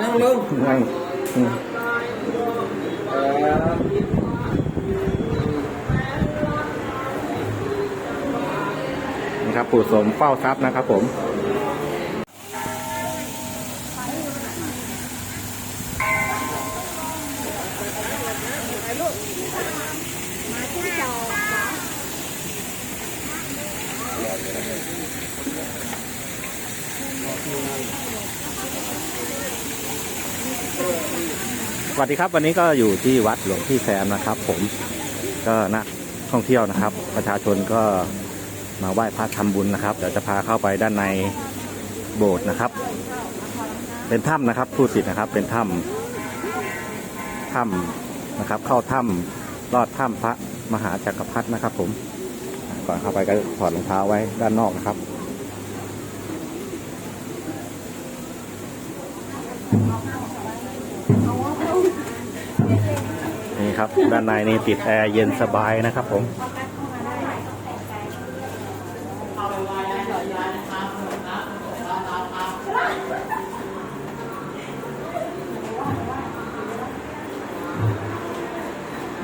นั่งลงนั่งอืมครับนี่ครับปู่สมเฝ้าทรัพย์นะครับผม สวัสดีครับวันนี้ก็อยู่ที่วัดหลวงพี่แซมนะครับ ผมก็นักท่องเที่ยวนะครับ ประชาชนก็มาไหว้พระทำบุญนะครับเดี๋ยวจะพาเข้าไปด้านในโบสถ์นะครับ เป็นถ้ำนะครับพูดผิดนะครับ เป็นถ้ำถ้ำนะครับ เข้าถ้ำลอดถ้ำพระมหาจักรพรรดินะครับ ผมก่อนเข้าไปก็ถอดรองเท้าไว้ด้านนอกนะครับ ครับ ด้านในนี่ติดแอร์เย็นสบายนะครับผม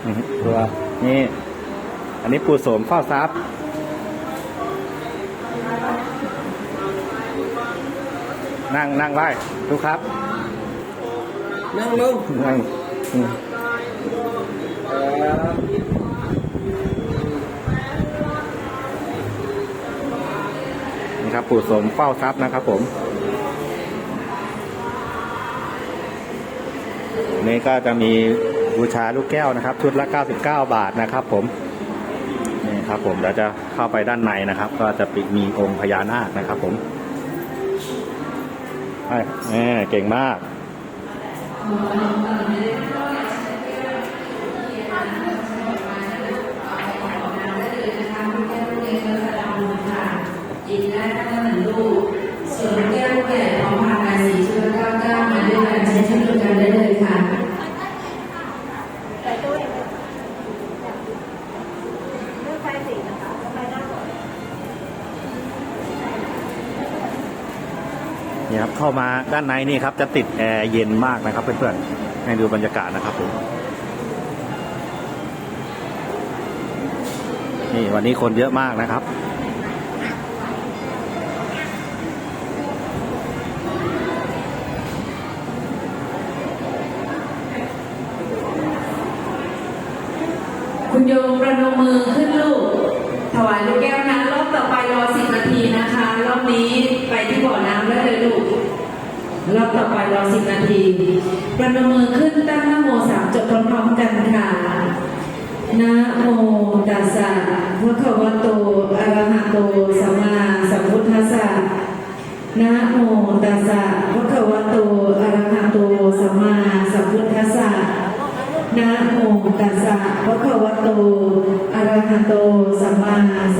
นี่ตัวนี่ อันนี้ปูโสมเฝ้าทรัพย์นั่งนั่งไหว้ทุกครับ นั่งลงนั่งอืม ครับนี่ครับปู่โสมเฝ้าทรัพย์นะครับ ผมนี่ก็จะมีบูชาลูกแก้วนะครับ ชุดละ 99 บาทนะครับ ผมนี่ครับผมเดี๋ยวจะเข้าไปด้านในนะครับ ก็จะมีองค์พญานาคนะครับ ผมใช่เก่งมาก จิตได้ก็หนึ่งลูก ส่วนแก้วแก่พร้อมพาราสีชุดละเก้าเก้ามาด้วยกันใช้ชุดเดียวกันได้เลยค่ะนี่ครับเข้ามาด้านในนี่ครับจะติดแอร์เย็นมากนะครับเพื่อนๆให้ดูบรรยากาศนะครับผมนี่วันนี้คนเยอะมากนะครับ คุณโยมประนมมือขึ้นลูก ถวายลูกแก้วนะรอบต่อไปรอสิบนาทีนะคะ รอบนี้ไปที่บ่อน้ำได้เลยลูก รอบต่อไปรอสิบนาที ประนมมือขึ้นตั้งนโมสามจบพร้อมๆกันค่ะนะโมตัสสะภะควโตอะระหะโตสัมมาสัมพุทธัสสะนะโมตัสสะภะควโตอะระหะโตสัมมาสัมพุทธัสสะนะโมตัสสะ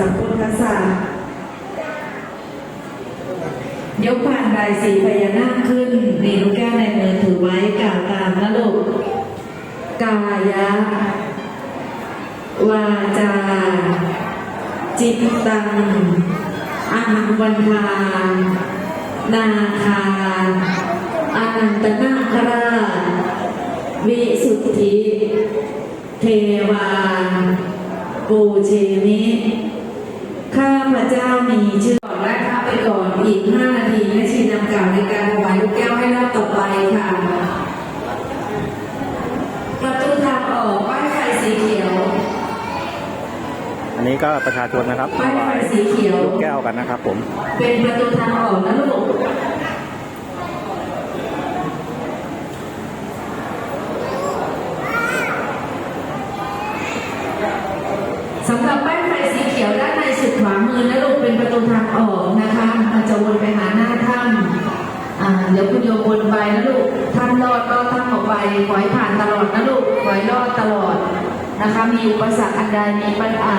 สัมพุทธัสสะยกผ่านใบสีพญานาคขึ้น มีลูกแก้วในมือถือไว้กล่าวตามนะลูกกายะ วาจา จิตตังอาหังวันทานาคาอานันตนาคราชวิสุทธิ เทวาปูเชมิ ข้าพระเจ้ามีชื่อก่อนและข้าไปก่อนอีก 5 นาทีให้ชีนำกล่าวในการถวายลูกแก้วให้รอบต่อไปค่ะประตูทางออกป้ายไฟสีเขียวอันนี้ก็ประชาชนนะครับถป้ายไฟวายสีเขียว ลูกแก้วกันนะครับผม เป็นประตูทางออกนะลูกสำหรับป้ายไฟสีเขียวด้านในสุดขวามือนะลูกเป็นประตูทางออกนะคะมันจะวนไปหาหน้าถ้ำอ่าเดี๋ยวคุณโยมวนไปนะลูกท่านรอดก็ท่านออกไปขอให้ผ่านตลอดนะลูกขอให้รอดตลอดนะคะ มีอุปสรรคอันใดมีปัญหา